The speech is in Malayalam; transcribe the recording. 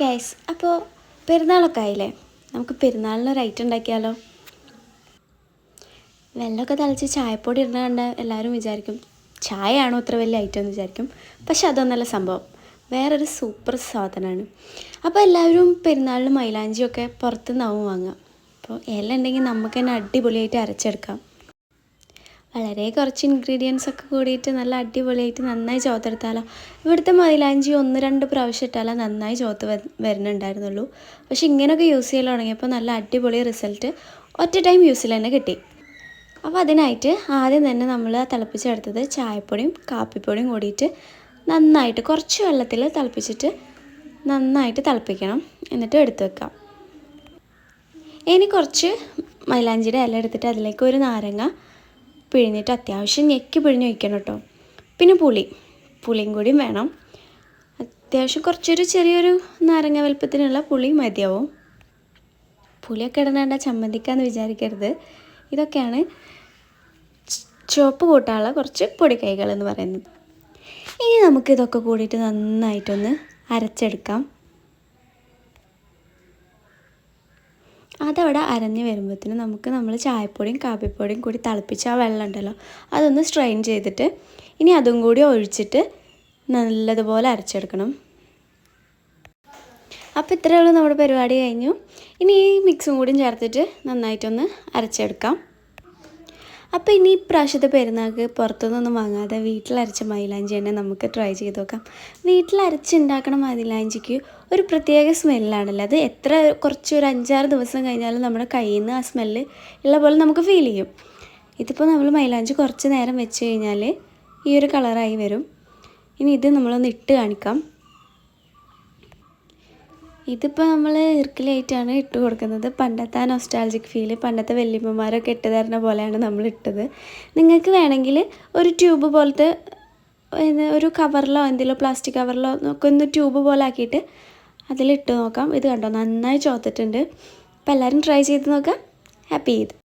ഗൈസ് അപ്പോൾ പെരുന്നാളൊക്കെ ആയില്ലേ? നമുക്ക് പെരുന്നാളിന് ഒരു ഐറ്റം ഉണ്ടാക്കിയാലോ? വെള്ളമൊക്കെ തളിച്ച് ചായപ്പൊടി ഇടുന്ന കണ്ട് എല്ലാവരും വിചാരിക്കും ചായയാണോ അത്ര വലിയ ഐറ്റം എന്ന് വിചാരിക്കും. പക്ഷെ അതൊന്നല്ല സംഭവം. വേറൊരു സൂപ്പർ സാധനമാണ്. അപ്പോൾ എല്ലാവരും പെരുന്നാളിന് മൈലാഞ്ചിയൊക്കെ പുറത്തുനിന്നാവും വാങ്ങുക. അപ്പോൾ ഇല ഉണ്ടെങ്കിൽ നമുക്ക് തന്നെ അടിപൊളിയായിട്ട് അരച്ചെടുക്കാം. വളരെ കുറച്ച് ഇൻഗ്രീഡിയൻസ് ഒക്കെ കൂടിയിട്ട് നല്ല അടിപൊളിയായിട്ട് നന്നായി ചോത്തെടുത്താലോ. ഇവിടുത്തെ മൈലാഞ്ചി ഒന്ന് രണ്ട് പ്രാവശ്യം ഇട്ടാലേ നന്നായി ചോത്ത് വരുന്നുണ്ടായിരുന്നുള്ളൂ. പക്ഷെ ഇങ്ങനെയൊക്കെ യൂസ് ചെയ്യൽ തുടങ്ങിയപ്പോൾ നല്ല അടിപൊളി റിസൾട്ട് ഒറ്റ ടൈം യൂസിൽ തന്നെ കിട്ടി. അപ്പോൾ അതിനായിട്ട് ആദ്യം തന്നെ നമ്മൾ തിളപ്പിച്ചെടുത്തത് ചായപ്പൊടിയും കാപ്പിപ്പൊടിയും കൂടിയിട്ട് നന്നായിട്ട് കുറച്ച് വെള്ളത്തിൽ തിളപ്പിച്ചിട്ട് നന്നായിട്ട് തിളപ്പിക്കണം. എന്നിട്ട് എടുത്തു വെക്കാം. ഇനി കുറച്ച് മൈലാഞ്ചിയുടെ ഇല എടുത്തിട്ട് അതിലേക്ക് ഒരു നാരങ്ങ പിഴിഞ്ഞിട്ട് അത്യാവശ്യം ഞെക്കി പിഴിഞ്ഞ് വയ്ക്കണം കേട്ടോ. പിന്നെ പുളി. പുളിയും കൂടിയും വേണം. അത്യാവശ്യം കുറച്ചൊരു ചെറിയൊരു നാരങ്ങ വലുപ്പത്തിനുള്ള പുളി മതിയാവും. പുളിയൊക്കെ ഇടണേണ്ട ചമ്മന്തിക്കാന്ന് വിചാരിക്കരുത്. ഇതൊക്കെയാണ് ചുവപ്പ് കൂട്ടാനുള്ള കുറച്ച് പൊടിക്കൈകൾ എന്ന് പറയുന്നത്. ഇനി നമുക്ക് ഇതൊക്കെ കൂടിയിട്ട് നന്നായിട്ടൊന്ന് അരച്ചെടുക്കാം. അതവിടെ അരഞ്ഞ് വരുമ്പോഴത്തേനും നമുക്ക് നമ്മൾ ചായപ്പൊടിയും കാപ്പിപ്പൊടിയും കൂടി തിളപ്പിച്ച ആ വെള്ളം ഉണ്ടല്ലോ അതൊന്ന് സ്ട്രെയിൻ ചെയ്തിട്ട് ഇനി അതും കൂടി ഒഴിച്ചിട്ട് നല്ലതുപോലെ അരച്ചെടുക്കണം. അപ്പോൾ ഇത്രയേ ഉള്ളൂ നമ്മുടെ പരിപാടി കഴിഞ്ഞു. ഇനി ഈ മിക്സും കൂടിയും ചേർത്തിട്ട് നന്നായിട്ടൊന്ന് അരച്ചെടുക്കാം. അപ്പോൾ ഇനി ഇപ്രാവശ്യത്തെ പെരുന്നാൾക്ക് പുറത്തുനിന്നൊന്നും വാങ്ങാതെ വീട്ടിലരച്ച മൈലാഞ്ചി തന്നെ നമുക്ക് ട്രൈ ചെയ്ത് നോക്കാം. വീട്ടിലരച്ചുണ്ടാക്കണ മൈലാഞ്ചിക്ക് ഒരു പ്രത്യേക സ്മെല്ലാണല്ലോ അത് എത്ര കുറച്ച് ഒരു അഞ്ചാറ് ദിവസം കഴിഞ്ഞാലും നമ്മുടെ കയ്യിൽ നിന്ന് ആ സ്മെല്ല് ഉള്ള പോലെ നമുക്ക് ഫീൽ ചെയ്യും. ഇതിപ്പോൾ നമ്മൾ മൈലാഞ്ചി കുറച്ച് നേരം വെച്ച് കഴിഞ്ഞാൽ ഈ ഒരു കളറായി വരും. ഇനി ഇത് നമ്മളൊന്ന് ഇട്ട് കാണിക്കാം. ഇതിപ്പോൾ നമ്മൾ ഇർക്കിലായിട്ടാണ് ഇട്ട് കൊടുക്കുന്നത്. പണ്ടത്തെ ആ നൊസ്റ്റാൾജിക് ഫീൽ പണ്ടത്തെ വല്യമ്മമാരൊക്കെ ഇട്ട് തരുന്ന പോലെയാണ് നമ്മൾ ഇട്ടത്. നിങ്ങൾക്ക് വേണമെങ്കിൽ ഒരു ട്യൂബ് പോലത്തെ ഒരു കവറിലോ എന്തെങ്കിലും പ്ലാസ്റ്റിക് കവറിലോ ഒക്കെ ഒന്ന് ട്യൂബ് പോലെ ആക്കിയിട്ട് അതിലിട്ട് നോക്കാം. ഇത് കണ്ടോ നന്നായി ചോത്തിട്ടുണ്ട്. അപ്പോൾ എല്ലാവരും ട്രൈ ചെയ്ത് നോക്കാം. ഹാപ്പി ചെയ്ത്